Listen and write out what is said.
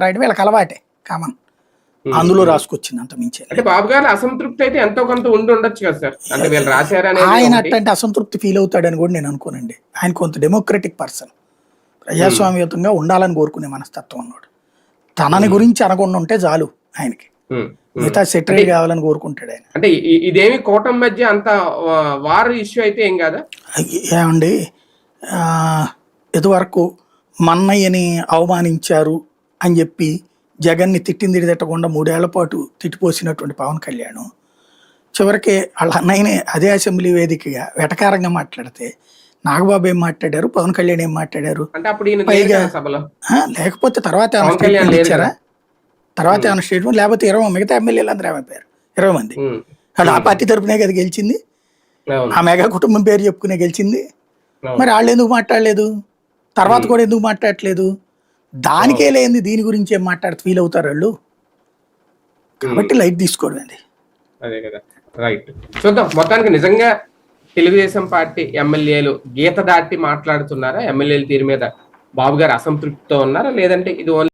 రాయడం వీళ్ళకి అలవాటే. కామన్. అందులో రాసుకొచ్చింది అంత మించి అంటే బాబు గారు అసంతృప్తి అయితే ఎంతో కొంత ఉండి ఉండొచ్చు కదా సార్? అంటే వీళ్ళు రాశారనేది ఆయన. అట్లాంటి అసంతృప్తి ఫీల్ అవుతాడని కూడా నేను అనుకోనండి. ఆయన కొంత డెమోక్రటిక్ పర్సన్ ప్రజాస్వామ్యతంగా ఉండాలని కోరుకునే మనస్తత్వం ఉన్నాడు. తనని గురించి అనకుండా ఉంటే చాలు ఆయనకి. మిగతా సెటిల్ కావాలని కోరుకుంటాడు ఆయన. అంటే ఇదేమి కూటమి మధ్య అంత వార్ ఇష్యూ అయితే ఏం కాదా? ఏమండి? ఇదివరకు మన్నయ్యని అవమానించారు. అని చెప్పి జగన్ని తిట్టింది తిట్టకుండా మూడేళ్ళ పాటు తిట్టిపోసినటువంటి పవన్ కళ్యాణ్. చివరికి వాళ్ళ అన్నయ్యని అదే అసెంబ్లీ వేదికగా వెటకారంగా మాట్లాడితే నాగబాబు ఏం మాట్లాడారు? పవన్ కళ్యాణ్ ఏం మాట్లాడారు? పైగా- లేకపోతే తర్వాత ఇచ్చారా. తర్వాత ఏమైనా స్టేట్మెంట్ లేకపోతే ఇరవై మిగతా ఎమ్మెల్యేలు అందరూ ఏమైపోయారు? ఇరవై మంది. వాళ్ళు ఆ పార్టీ తరపునే కదా గెలిచింది. ఆ మెగా కుటుంబం పేరు చెప్పుకునే గెలిచింది. మరి వాళ్ళు ఎందుకు మాట్లాడలేదు? తర్వాత కూడా ఎందుకు మాట్లాడట్లేదు? దానికే లేని దీని గురించి ఏం మాట్లాడుతూ ఫీల్ అవుతారు వాళ్ళు? కాబట్టి లైట్ తీసుకోవడం అండి. అదే కదా. రైట్ చూద్దాం. మొత్తానికి నిజంగా తెలుగుదేశం పార్టీ ఎమ్మెల్యేలు గీత దాటి మాట్లాడుతున్నారా? ఎమ్మెల్యేల తీరు మీద బాబు గారు అసంతృప్తితో ఉన్నారా? లేదంటే ఇది ఓన్లీ